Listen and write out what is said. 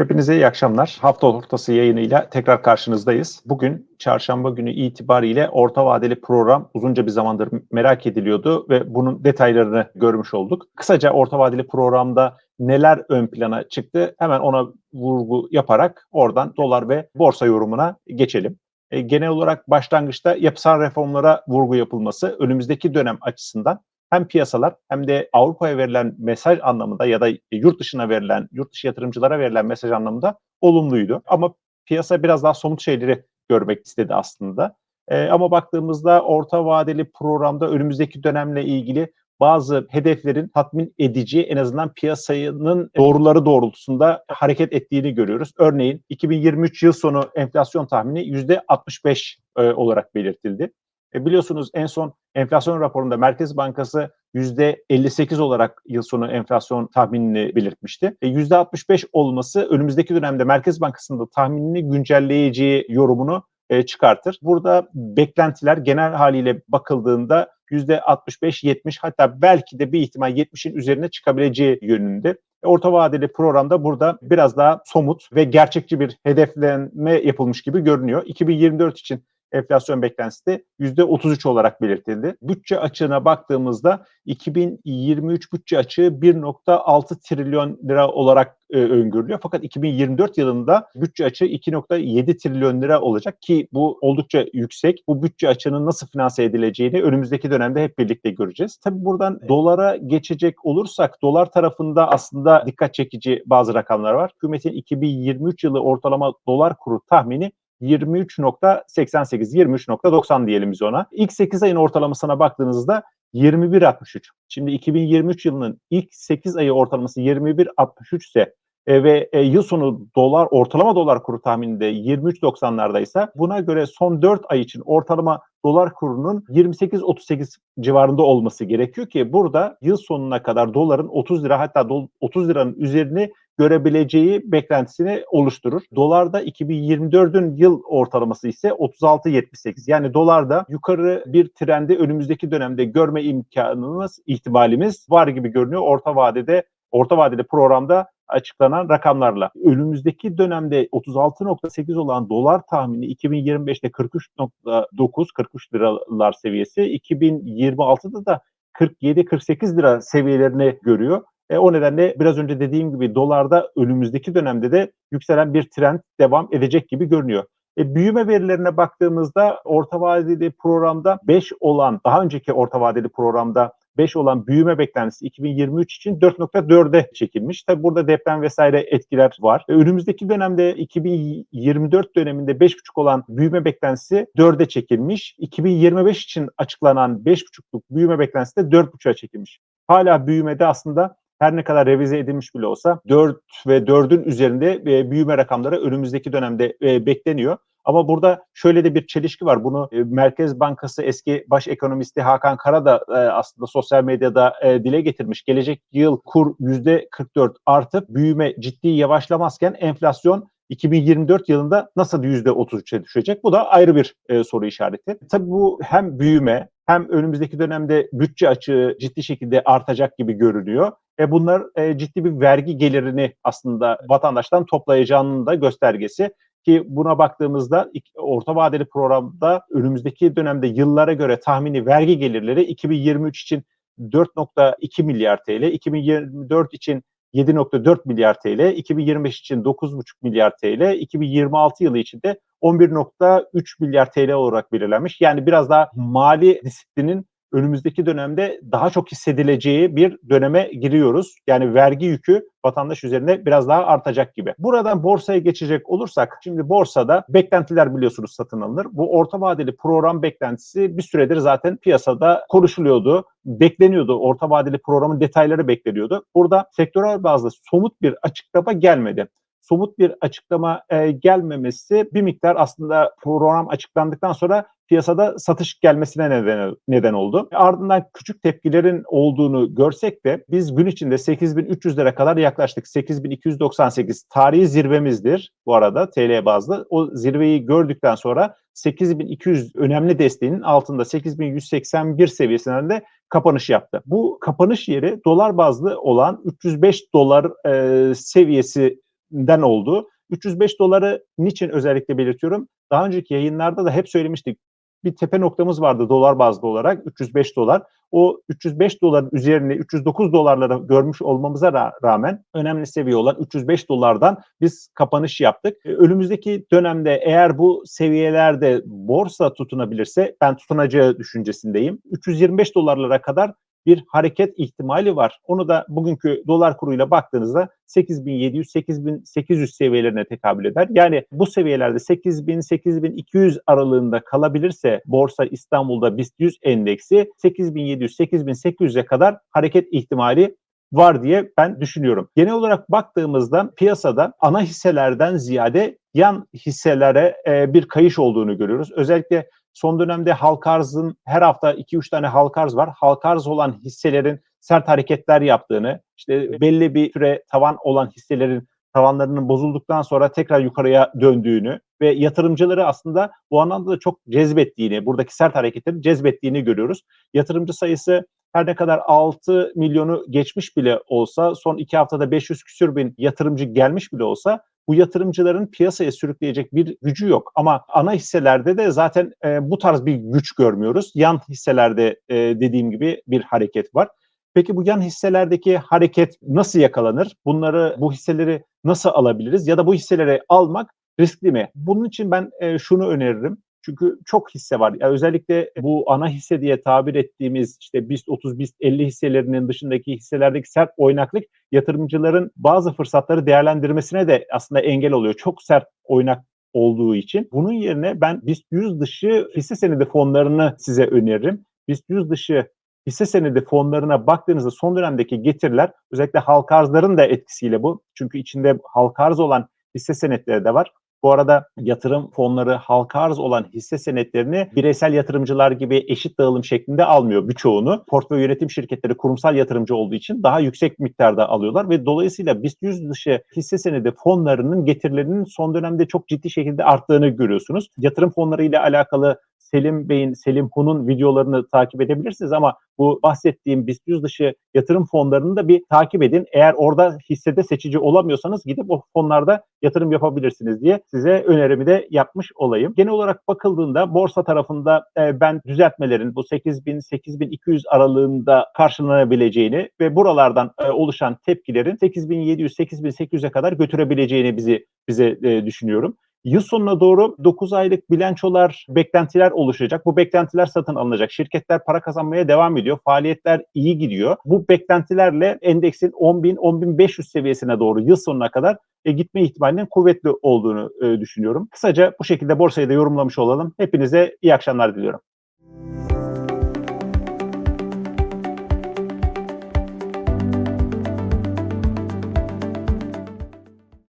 Hepinize iyi akşamlar. Hafta ortası yayınıyla tekrar karşınızdayız. Bugün çarşamba günü itibariyle orta vadeli program uzunca bir zamandır merak ediliyordu ve bunun detaylarını görmüş olduk. Kısaca orta vadeli programda neler ön plana çıktı hemen ona vurgu yaparak oradan dolar ve borsa yorumuna geçelim. E, genel olarak başlangıçta yapısal reformlara vurgu yapılması önümüzdeki dönem açısından hem piyasalar hem de Avrupa'ya verilen mesaj anlamında ya da yurt dışına verilen, yurt dışı yatırımcılara verilen mesaj anlamında olumluydu. Ama piyasa biraz daha somut şeyleri görmek istedi aslında. Ee, ama baktığımızda orta vadeli programda önümüzdeki dönemle ilgili bazı hedeflerin tatmin edici en azından piyasanın doğruları doğrultusunda hareket ettiğini görüyoruz. Örneğin 2023 yıl sonu enflasyon tahmini %65 e, olarak belirtildi. E biliyorsunuz en son enflasyon raporunda Merkez Bankası %58 olarak yıl sonu enflasyon tahminini belirtmişti. E %65 olması önümüzdeki dönemde Merkez Bankası'nın tahminini güncelleyeceği yorumunu e, çıkartır. Burada beklentiler genel haliyle bakıldığında %65-70 hatta belki de bir ihtimal 70'in üzerine çıkabileceği yönünde. E, orta vadeli programda burada biraz daha somut ve gerçekçi bir hedeflenme yapılmış gibi görünüyor. 2024 için enflasyon beklentisi de %33 olarak belirtildi. Bütçe açığına baktığımızda 2023 bütçe açığı 1.6 trilyon lira olarak e, öngörülüyor. Fakat 2024 yılında bütçe açığı 2.7 trilyon lira olacak ki bu oldukça yüksek. Bu bütçe açığının nasıl finanse edileceğini önümüzdeki dönemde hep birlikte göreceğiz. Tabii buradan evet. dolara geçecek olursak dolar tarafında aslında dikkat çekici bazı rakamlar var. Hükümetin 2023 yılı ortalama dolar kuru tahmini 23.88, 23.90 diyelim biz ona. İlk 8 ayın ortalamasına baktığınızda 21.63. Şimdi 2023 yılının ilk 8 ayı ortalaması 21.63 ise e, ve e, yıl sonu dolar ortalama dolar kuru tahmininde 23.90'lardaysa buna göre son 4 ay için ortalama dolar kurunun 28-38 civarında olması gerekiyor ki burada yıl sonuna kadar doların 30 lira hatta 30 liranın üzerini görebileceği beklentisini oluşturur. Dolarda 2024'ün yıl ortalaması ise 36.78. Yani dolarda yukarı bir trendi önümüzdeki dönemde görme imkanımız, ihtimalimiz var gibi görünüyor. Orta vadede orta vadeli programda açıklanan rakamlarla. Önümüzdeki dönemde 36.8 olan dolar tahmini 2025'te 43.9 43 liralar seviyesi 2026'da da 47-48 lira seviyelerini görüyor. E, o nedenle biraz önce dediğim gibi dolarda önümüzdeki dönemde de yükselen bir trend devam edecek gibi görünüyor. E, büyüme verilerine baktığımızda orta vadeli programda 5 olan, daha önceki orta vadeli programda 5 olan büyüme beklentisi 2023 için 4.4'e çekilmiş. Tabi burada deprem vesaire etkiler var. Önümüzdeki dönemde 2024 döneminde 5.5 olan büyüme beklentisi 4'e çekilmiş. 2025 için açıklanan 5.5'luk büyüme beklentisi de 4.5'a çekilmiş. Hala büyümede aslında her ne kadar revize edilmiş bile olsa 4 ve 4'ün üzerinde e, büyüme rakamları önümüzdeki dönemde e, bekleniyor. Ama burada şöyle de bir çelişki var. Bunu e, Merkez Bankası eski baş ekonomisti Hakan Kara da aslında sosyal medyada dile getirmiş. Gelecek yıl kur %44 artıp büyüme ciddi yavaşlamazken enflasyon 2024 yılında nasıl %33'e düşecek? Bu da ayrı bir soru işareti. Tabii bu hem büyüme hem önümüzdeki dönemde bütçe açığı ciddi şekilde artacak gibi görünüyor. E bunlar e, ciddi bir vergi gelirini aslında vatandaştan toplayacağının da göstergesi ki buna baktığımızda orta vadeli programda önümüzdeki dönemde yıllara göre tahmini vergi gelirleri 2023 için 4.2 milyar TL, 2024 için 7.4 milyar TL, 2025 için 9.5 milyar TL, 2026 yılı için de 11.3 milyar TL olarak belirlenmiş. Yani biraz daha mali disiplinin önümüzdeki dönemde daha çok hissedileceği bir döneme giriyoruz. Yani vergi yükü vatandaş üzerinde biraz daha artacak gibi. Buradan borsaya geçecek olursak şimdi borsada beklentiler biliyorsunuz satın alınır. Bu orta vadeli program beklentisi bir süredir zaten piyasada konuşuluyordu, bekleniyordu. Orta vadeli programın detayları bekleniyordu. Burada sektörel bazda somut bir açıklama gelmedi somut bir açıklama e, gelmemesi bir miktar aslında program açıklandıktan sonra piyasada satış gelmesine neden, neden oldu. Ardından küçük tepkilerin olduğunu görsek de biz gün içinde 8300'lere kadar yaklaştık. 8298 tarihi zirvemizdir bu arada TL bazlı. O zirveyi gördükten sonra 8200 önemli desteğinin altında 8181 seviyesinden de kapanış yaptı. Bu kapanış yeri dolar bazlı olan 305 dolar e, seviyesi üzerinden oldu. 305 doları niçin özellikle belirtiyorum? Daha önceki yayınlarda da hep söylemiştik. Bir tepe noktamız vardı dolar bazlı olarak 305 dolar. O 305 doların üzerine 309 dolarlara görmüş olmamıza ra- rağmen önemli seviye olan 305 dolardan biz kapanış yaptık. E, Önümüzdeki dönemde eğer bu seviyelerde borsa tutunabilirse ben tutunacağı düşüncesindeyim. 325 dolarlara kadar bir hareket ihtimali var. Onu da bugünkü dolar kuruyla baktığınızda 8700-8800 seviyelerine tekabül eder. Yani bu seviyelerde 8000-8200 aralığında kalabilirse Borsa İstanbul'da BIST 100 endeksi 8700-8800'e kadar hareket ihtimali var diye ben düşünüyorum. Genel olarak baktığımızda piyasada ana hisselerden ziyade yan hisselere e, bir kayış olduğunu görüyoruz. Özellikle son dönemde halka arzın her hafta 2-3 tane halka arz var. Halka arz olan hisselerin sert hareketler yaptığını, işte belli bir süre tavan olan hisselerin tavanlarının bozulduktan sonra tekrar yukarıya döndüğünü ve yatırımcıları aslında bu anlamda da çok cezbettiğini, buradaki sert hareketleri cezbettiğini görüyoruz. Yatırımcı sayısı her ne kadar 6 milyonu geçmiş bile olsa, son iki haftada 500 küsür bin yatırımcı gelmiş bile olsa bu yatırımcıların piyasaya sürükleyecek bir gücü yok. Ama ana hisselerde de zaten e, bu tarz bir güç görmüyoruz. Yan hisselerde e, dediğim gibi bir hareket var. Peki bu yan hisselerdeki hareket nasıl yakalanır? Bunları, bu hisseleri nasıl alabiliriz? Ya da bu hisseleri almak riskli mi? Bunun için ben e, şunu öneririm. Çünkü çok hisse var. Yani özellikle bu ana hisse diye tabir ettiğimiz işte BIST 30, BIST 50 hisselerinin dışındaki hisselerdeki sert oynaklık yatırımcıların bazı fırsatları değerlendirmesine de aslında engel oluyor. Çok sert oynak olduğu için. Bunun yerine ben BIST 100 dışı hisse senedi fonlarını size öneririm. BIST 100 dışı hisse senedi fonlarına baktığınızda son dönemdeki getiriler özellikle halka arzların da etkisiyle bu. Çünkü içinde halka arz olan hisse senetleri de var. Bu arada yatırım fonları halka arz olan hisse senetlerini bireysel yatırımcılar gibi eşit dağılım şeklinde almıyor birçoğunu. Portföy yönetim şirketleri kurumsal yatırımcı olduğu için daha yüksek miktarda alıyorlar ve dolayısıyla BIST 100 dışı hisse senedi fonlarının getirilerinin son dönemde çok ciddi şekilde arttığını görüyorsunuz. Yatırım fonları ile alakalı Selim Bey'in, Selim Hun'un videolarını takip edebilirsiniz ama bu bahsettiğim BIST 100 dışı yatırım fonlarını da bir takip edin. Eğer orada hissede seçici olamıyorsanız gidip o fonlarda yatırım yapabilirsiniz diye size önerimi de yapmış olayım. Genel olarak bakıldığında borsa tarafında e, ben düzeltmelerin bu 8000-8200 aralığında karşılanabileceğini ve buralardan e, oluşan tepkilerin 8700-8800'e kadar götürebileceğini bizi bize e, düşünüyorum. Yıl sonuna doğru 9 aylık bilançolar, beklentiler oluşacak. Bu beklentiler satın alınacak. Şirketler para kazanmaya devam ediyor. Faaliyetler iyi gidiyor. Bu beklentilerle endeksin 10.000-10.500 seviyesine doğru yıl sonuna kadar e, gitme ihtimalinin kuvvetli olduğunu e, düşünüyorum. Kısaca bu şekilde borsayı da yorumlamış olalım. Hepinize iyi akşamlar diliyorum.